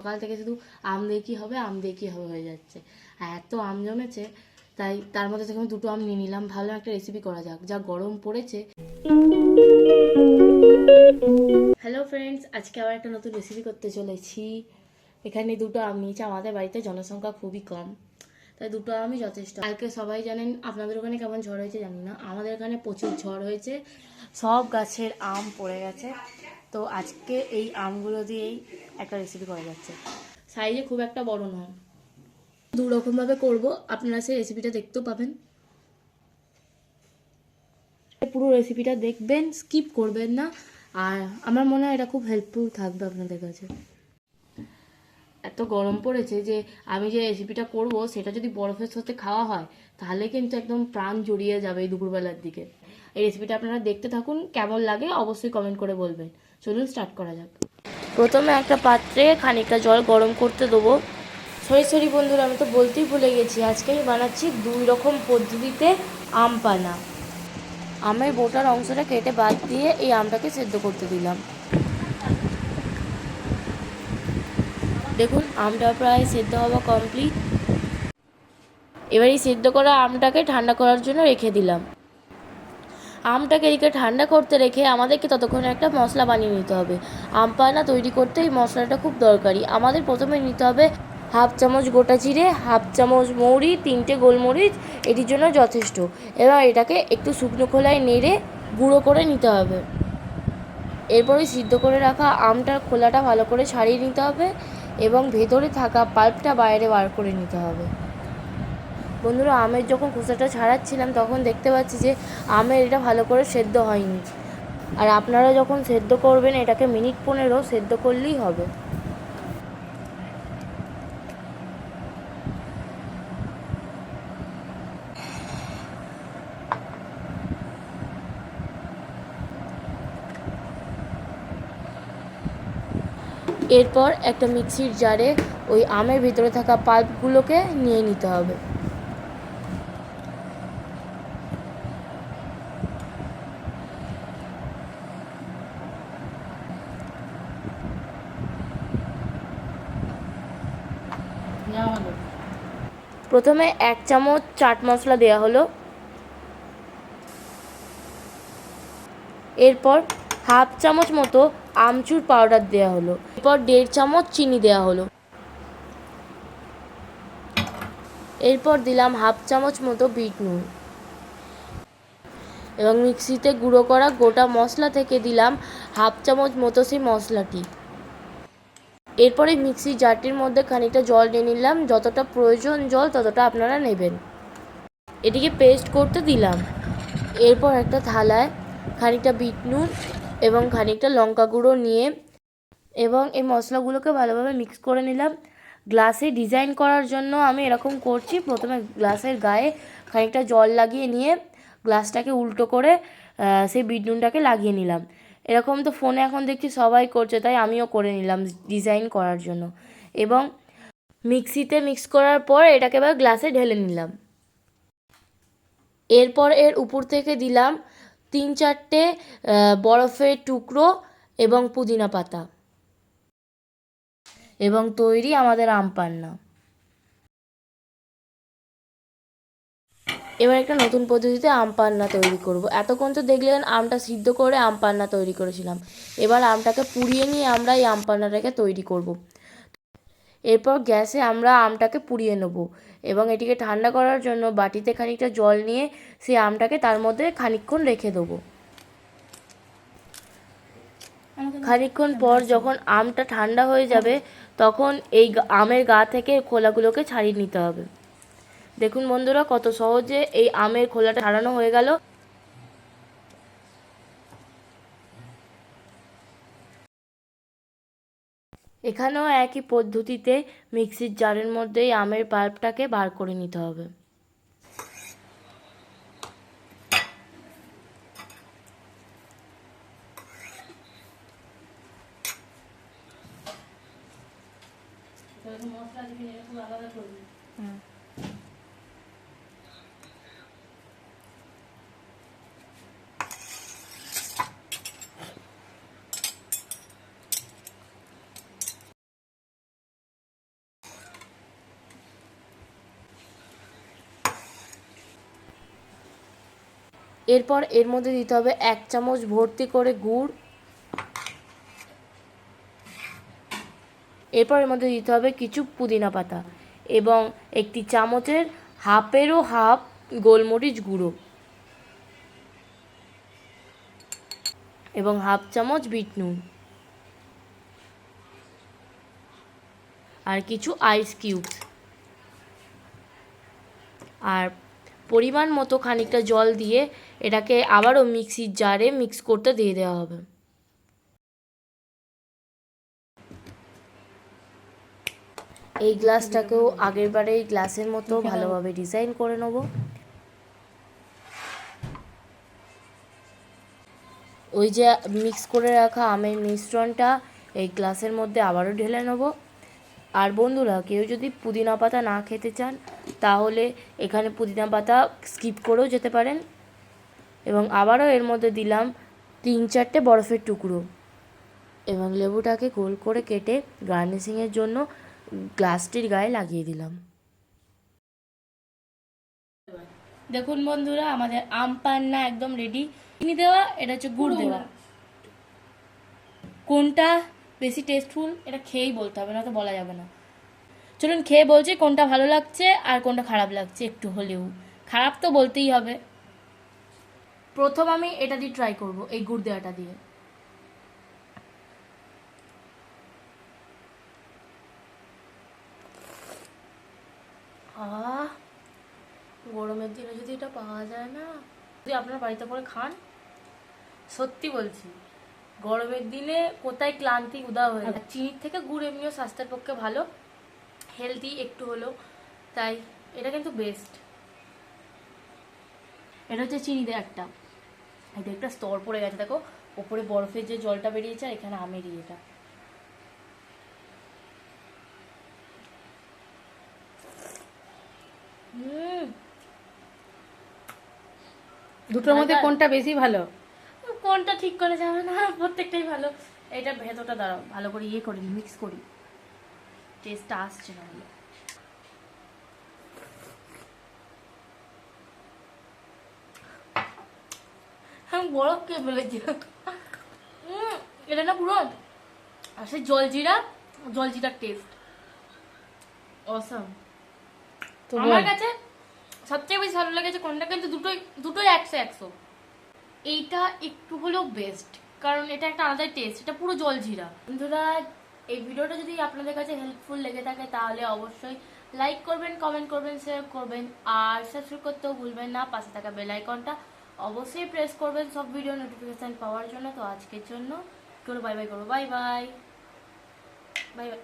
সকাল থেকে শুধু আম দিয়ে কী হবে, আম দিয়ে কী হবে হয়ে যাচ্ছে। আর এত আম জমেছে, তাই তার মধ্যে থেকে আমি দুটো আম নিয়ে নিলাম। ভালো একটা রেসিপি করা যাক, যা গরম পড়েছে। হ্যালো ফ্রেন্ডস আজকে আবার একটা নতুন রেসিপি করতে চলেছি। এখানে দুটো আম নিয়েছি, আমাদের বাড়িতে জনসংখ্যা খুবই কম, তাই দুটো আমই যথেষ্ট। কালকে সবাই জানেন, আপনাদের ওখানে কেমন ঝড় হয়েছে জানি না। আমাদের এখানে প্রচুর ঝড় হয়েছে, সব গাছের আম পড়ে গেছে। তো আজকে এই আমগুলো দিয়েই একটা রেসিপি করা যাচ্ছে। সাইজে খুব একটা বড় নয়। দু রকমভাবে করব আপনারা সেই রেসিপিটা দেখতেও পাবেন। পুরো রেসিপিটা দেখবেন স্কিপ করবেন না। আর আমার মনে হয় এটা খুব হেল্পফুল থাকবে আপনাদের কাছে। এত গরম পড়েছে যে আমি যে রেসিপিটা করব সেটা যদি বরফের সাথে খাওয়া হয় তাহলে কিন্তু একদম প্রাণ জড়িয়ে যাবে এই দুপুরবেলার দিকে। এই রেসিপিটা আপনারা দেখতে থাকুন কেমন লাগে অবশ্যই কমেন্ট করে বলবেন। চলুন স্টার্ট করা যাক। প্রথমে একটা পাত্রে খানিকটা জল গরম করতে দেবো। সরি সরি বন্ধুরা, আমি তো বলতেই ভুলে গেছি। আজকে আমি বানাচ্ছি দুই রকম পদ্ধতিতে আম পানা। আমের বোটার অংশটা কেটে বাদ দিয়ে এই আমটাকে সেদ্ধ করতে দিলাম। দেখুন, আমটা প্রায় সেদ্ধ হওয়া কমপ্লিট এবার এই সেদ্ধ করা আমটাকে ঠান্ডা করার জন্য রেখে দিলাম। আমটাকে এদিকে ঠান্ডা করতে রেখে আমাদেরকে ততক্ষণে একটা মশলা বানিয়ে নিতে হবে। আম পানা তৈরি করতে এই মশলাটা খুব দরকারি। আমাদের প্রথমে নিতে হবে হাফ চামচ গোটা জিরে, হাফ চামচ মৌরি, তিনটে গোলমরিচ, এটির জন্য যথেষ্ট। এবার এটাকে একটু শুকনো খোলায় নেড়ে গুঁড়ো করে নিতে হবে। এরপরে সিদ্ধ করে রাখা আমটার খোলাটা ভালো করে ছাড়িয়ে নিতে হবে এবং ভেতরে থাকা পাল্পটা বাইরে বার করে নিতে হবে। বন্ধুরা, আমের যখন খোসাটা ছাড়াচ্ছিলাম, তখন দেখতে পাচ্ছি যে আমের এটা ভালো করে সেদ্ধ হয়নি। আর আপনারা যখন সেদ্ধ করবেন, এটাকে মিনিট পনেরো সেদ্ধ করলেই হবে। এরপর একটা মিক্সির জারে ওই আমের ভিতরে থাকা পাল্পগুলোকে নিয়ে নিতে হবে। প্রথমে এক চামচ চাট মশলা দেওয়া হলো। এরপর হাফ চামচ মতো আমচুর পাউডার দেওয়া হলো। এরপর দেড় চামচ চিনি দেওয়া হলো। এরপর দিলাম হাফ চামচ মতো বিট নুন। এবং মিক্সিতে গুঁড়ো করা গোটা মশলা থেকে দিলাম হাফ চামচ মতো সেই মশলাটি। এরপরে মিক্সি জারটির মধ্যে খানিকটা জল নিয়ে নিলাম। যতটা প্রয়োজন জল, ততটা আপনারা নেবেন। এটিকে পেস্ট করতে দিলাম। এরপর একটা থালায় খানিকটা বিট নুন এবং খানিকটা লঙ্কা গুঁড়ো নিয়ে এবং এই মশলাগুলোকে ভালোভাবে মিক্স করে নিলাম। গ্লাসে ডিজাইন করার জন্য আমি এরকম করছি। প্রথমে গ্লাসের গায়ে খানিকটা জল লাগিয়ে নিয়ে গ্লাসটাকে উল্টো করে সেই বিট নুনটাকে লাগিয়ে নিলাম। এরকম তো ফোনে এখন দেখছি সবাই করছে, তাই আমিও করে নিলাম ডিজাইন করার জন্য। এবং মিক্সিতে মিক্স করার পর এটাকে এবার গ্লাসে ঢেলে নিলাম। এরপর এর উপর থেকে দিলাম তিন চারটে বরফের টুকরো এবং পুদিনা পাতা। এবং তৈরি আমাদের আম পান্না। এবার একটা নতুন পদ্ধতিতে আম পান্না তৈরি করব। এতক্ষণ তো দেখলেন আমটা সিদ্ধ করে আম পান্না তৈরি করেছিলাম। এবার আমটাকে পুড়িয়ে নিয়ে আমরা এই আম পান্নাটাকে তৈরি করব। এরপর গ্যাসে আমরা আমটাকে পুড়িয়ে নেব এবং এটিকে ঠান্ডা করার জন্য বাটিতে খানিকটা জল নিয়ে সেই আমটাকে তার মধ্যে খানিকক্ষণ রেখে দেবো। খানিকক্ষণ পর যখন আমটা ঠান্ডা হয়ে যাবে, তখন এই আমের গা থেকে খোলাগুলোকে ছাড়িয়ে নিতে হবে। দেখুন বন্ধুরা কত সহজে এই আমের খোলাটা ছাড়ানো হয়ে গেল। এখানেও একই পদ্ধতিতে মিক্সির জারের মধ্যেই আমের পাল্পটাকে বার করে নিতে হবে। মশলা দিবি খুব আলাদা করবি। এরপর এর মধ্যে দিতে হবে এক চামচ ভর্তি করে গুড়। এরপর এর মধ্যে দিতে হবে কিছু পুদিনা পাতা এবং একটি চামচের হাফেরও হাফ গোলমরিচ গুঁড়ো এবং হাফ চামচ বিট নুন। আর কিছু আইস কিউবস আর পরিমাণ মতো খানিকটা জল দিয়ে এটাকে আবারও মিক্সির জারে মিক্স করতে দিয়ে দেওয়া হবে। এই গ্লাসটাকেও আগের বারে এই গ্লাসের মতো ভালোভাবে ডিজাইন করে নেব। ওই যে মিক্স করে রাখা আমের মিশ্রণটা এই গ্লাসের মধ্যে আবারও ঢেলে নেব। আর বন্ধুরা, কেউ যদি পুদিনা পাতা না খেতে চান, তাহলে এখানে পুদিনা পাতা স্কিপ করেও যেতে পারেন। এবং আবারও এর মধ্যে দিলাম তিন চারটে বরফের টুকরো। এবং লেবুটাকে গোল করে কেটে গার্নিশিংয়ের জন্য গ্লাসটির গায়ে লাগিয়ে দিলাম। দেখুন বন্ধুরা, আমাদের আম পান্না একদম রেডি চিনি দেওয়া, এটা হচ্ছে গুড় দেওয়া। কোনটা বেশি টেস্টফুল এটা খেয়েই বলতে হবে না তো বলা যাবে না। চলুন খেয়ে বলছি কোনটা ভালো লাগছে আর কোনটা খারাপ লাগছে একটু হলেও। খারাপ তো বলতেই হবে। প্রথম আমি এটা দিয়ে ট্রাই করব, এই গুড় দেওয়াটা দিয়ে। গরমের দিনে যদি এটা পাওয়া যায় না। যদি আপনার বাড়িতে করে খান, সত্যি বলছি। গরমের দিনে কোথায় ক্লান্তি উদা হয়ে যায়। চিনির থেকে গুড় এমনিও স্বাস্থ্যের পক্ষে ভালো। হেলদি একটু হলেও তাই এটা কিন্তু বেস্ট এটা হচ্ছে চিনি দিয়ে একটা। এটা একটা স্তর পড়ে গেছে দেখো। ওপরে বরফের যে জলটা বেরিয়েছে আর এখানে আমেরই এটা দুটোর মধ্যে কোনটা বেশি ভালো? কোনটা ঠিক করে যাবে না প্রত্যেকটাই ভালো। এটা ভেতরটা দাঁড়াও ভালো করে ইয়ে করি মিক্স করি। টেস্টটা আসছে না হলে আমি বরফ খেয়ে ফেলেছি এটা না পুরো আর সেই জলজিরা জলজিরার টেস্ট অসাম আমার। কাছে সবচেয়ে বেশি ভালো লেগেছে কোনটা? কিন্তু দুটোই দুটোই একশো একশো। এইটা একটু হলেও বেস্ট কারণ এটা একটা আলাদা টেস্ট এটা পুরো জলজিরা বন্ধুরা, এই ভিডিওটা যদি আপনাদের কাছে হেল্পফুল লেগে থাকে, তাহলে অবশ্যই লাইক করবেন কমেন্ট করবেন শেয়ার করবেন, আর সাবস্ক্রাইব করতেও ভুলবেন না, পাশে থাকা বেল আইকনটা অবশ্যই প্রেস করবেন, সব ভিডিও নোটিফিকেশান পাওয়ার জন্য। তো আজকের জন্য একটু বাই বাই করব বাই বাই বাই বাই